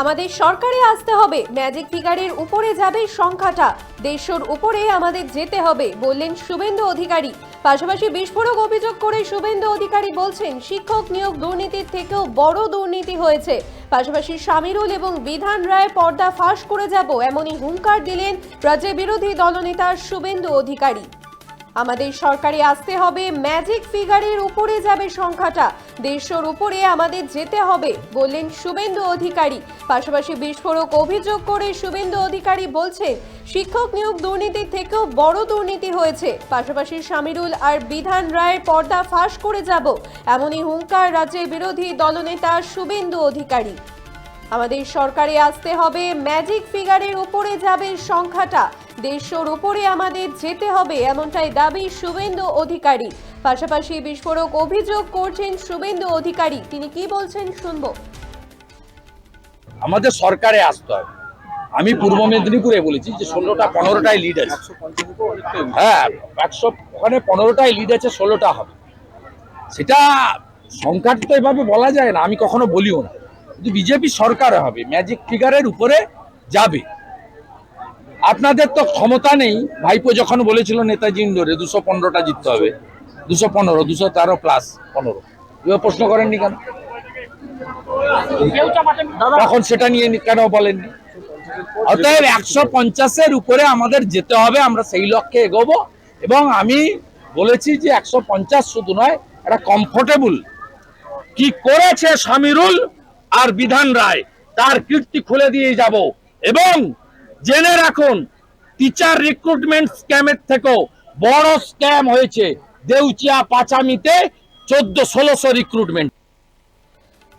আমাদের সরকারে আসতে হবে। ম্যাজিক ফিগারের উপরে যাবে সংখ্যাটা। দেড়শোর উপরে আমাদের যেতে হবে, বললেন শুভেন্দু অধিকারী। পাশাপাশি বিস্ফোরক অভিযোগ করে শুভেন্দু অধিকারী বলছেন, শিক্ষক নিয়োগ দুর্নীতির থেকেও বড় দুর্নীতি হয়েছে। পাশাপাশি সামিরুল এবং বিধান রায় পর্দা ফাঁস করে যাব, এমনই হুঙ্কার দিলেন রাজ্যের বিরোধী দলনেতা শুভেন্দু অধিকারী। আমাদের সরকারে আসতে হবে ম্যাজিক ফিগারের উপরে যাবে সংখ্যাটা। দেড়শোর উপরে আমাদের যেতে হবে, বললেন শুভেন্দু অধিকারী। পাশাপাশি বিস্ফোরক অভিযোগ করে শুভেন্দু অধিকারী বলছেন, শিক্ষক নিয়োগ দুর্নীতির থেকেও বড় দুর্নীতি হয়েছে। পাশাপাশি সামিরুল আর বিধান রায়ের পর্দা ফাঁস করে যাব। এমনই হুঙ্কার রাজ্যের বিরোধী দলনেতা শুভেন্দু অধিকারী। আমাদের সরকারে আসতে হবে ম্যাজিক ফিগারের উপরে যাবে সংখ্যাটা। দেড়শোর উপরে আমাদের যেতে হবে, এমনটাই দাবি শুভেন্দু অধিকারী। পাশাপাশি বিস্ফোরক অভিযোগ করছেন শুভেন্দু অধিকারী। তিনি কি বলছেন শুনব। আমাদের সরকারে আসতে হবে। আমি পূর্ব মেদিনীপুরে বলেছি যে ষোলোটা পনেরোটাই লিড আছে। হ্যাঁ একশো ওখানে পনেরোটাই লিড আছে, ষোলোটা হবে। সেটা সংখ্যাটা তো এভাবে বলা যায় না, আমি কখনো বলিও না। কিন্তু বিজেপি সরকার হবে ম্যাজিক ফিগারের উপরে যাবে। আপনাদের তো ক্ষমতা নেই। ভাইপো যখন বলেছিল, নেতাজি ইন্ডোরে দুশো পনেরোটা জিততে হবে। দুশো পনেরো, দুশো তেরো প্লাস পনেরো। এবার প্রশ্ন করেননি কেন? তখন সেটা নিয়ে কেন বলেননি? অতএব একশো পঞ্চাশের উপরে আমাদের যেতে হবে, আমরা সেই লক্ষ্যে এগোবো। এবং আমি বলেছি যে একশো পঞ্চাশ শুধু নয় একটা কমফোর্টেবল কি করেছে সামিরুল আর বিধান রায়, তার কীর্তি খুলে দিয়ে যাব। এবং জেনে রাখুন টিচার রিক্রুটমেন্ট স্ক্যামের থেকেও বড় স্ক্যাম হয়েছে দেউচিয়া পাচামিতে চোদ্দ ষোলোশো রিক্রুটমেন্ট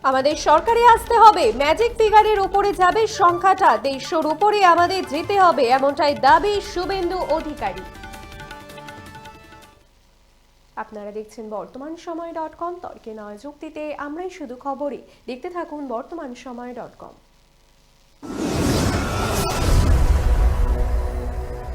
আমাদের সরকারে আসতে হবে ম্যাজিক ফিগারের উপরে যাবে সংখ্যাটা, দেড়শোর উপরে আমাদের যেতে হবে, এমনটাই দাবি শুভেন্দু অধিকারী। আপনারা দেখছেন বর্তমান সময় ডট কম, তর্কে নয় যুক্তিতে আমরাই শুধু খবরে। দেখতে থাকুন বর্তমান সময় ডট কম।